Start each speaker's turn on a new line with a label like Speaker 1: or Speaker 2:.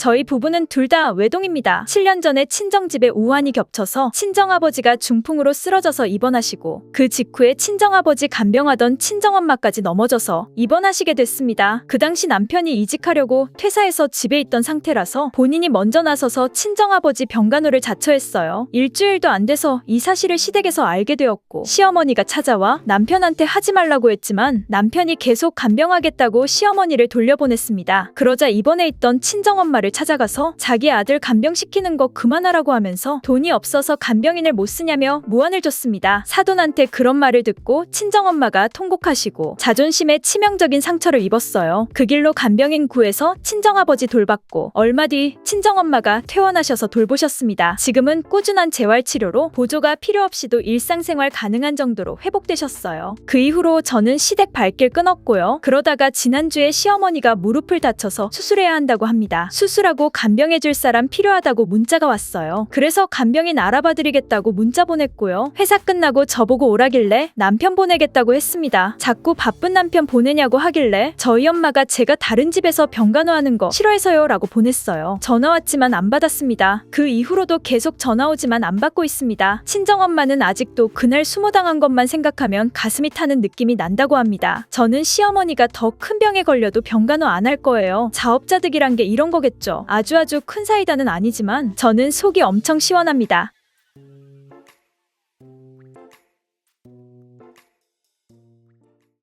Speaker 1: 저희 부부는 둘 다 외동입니다. 7년 전에 친정집에 우환이 겹쳐서 친정아버지가 중풍으로 쓰러져서 입원하시고 그 직후에 친정아버지 간병하던 친정엄마까지 넘어져서 입원하시게 됐습니다. 그 당시 남편이 이직하려고 퇴사해서 집에 있던 상태라서 본인이 먼저 나서서 친정아버지 병간호를 자처했어요. 일주일도 안 돼서 이 사실을 시댁에서 알게 되었고 시어머니가 찾아와 남편한테 하지 말라고 했지만 남편이 계속 간병하겠다고 시어머니를 돌려보냈습니다. 그러자 입원해 있던 친정엄마를 찾아가서 자기 아들 간병시키는 거 그만하라고 하면서 돈이 없어서 간병인을 못 쓰냐며 무안을 줬습니다. 사돈한테 그런 말을 듣고 친정엄마가 통곡하시고 자존심에 치명적인 상처를 입었어요. 그 길로 간병인 구해서 친정아버지 돌봤고 얼마 뒤 친정엄마가 퇴원하셔서 돌보셨습니다. 지금은 꾸준한 재활치료로 보조가 필요 없이도 일상생활 가능한 정도로 회복되셨어요. 그 이후로 저는 시댁 발길 끊었고요. 그러다가 지난주에 시어머니가 무릎을 다쳐서 수술해야 한다고 합니다. 수술 하고 간병해줄 사람 필요하다고 문자가 왔어요. 그래서 간병인 알아봐드리겠다고 문자 보냈고요. 회사 끝나고 저보고 오라길래 남편 보내겠다고 했습니다. 자꾸 바쁜 남편 보내냐고 하길래 저희 엄마가 제가 다른 집에서 병간호하는 거 싫어해서요 라고 보냈어요. 전화 왔지만 안 받았습니다. 그 이후로도 계속 전화 오지만 안 받고 있습니다. 친정엄마는 아직도 그날 수모당한 것만 생각하면 가슴이 타는 느낌이 난다고 합니다. 저는 시어머니가 더 큰 병에 걸려도 병간호 안 할 거예요. 자업자득이란 게 이런 거겠 죠. 아주 아주 큰 사이다는 아니지만 저는 속이 엄청 시원합니다.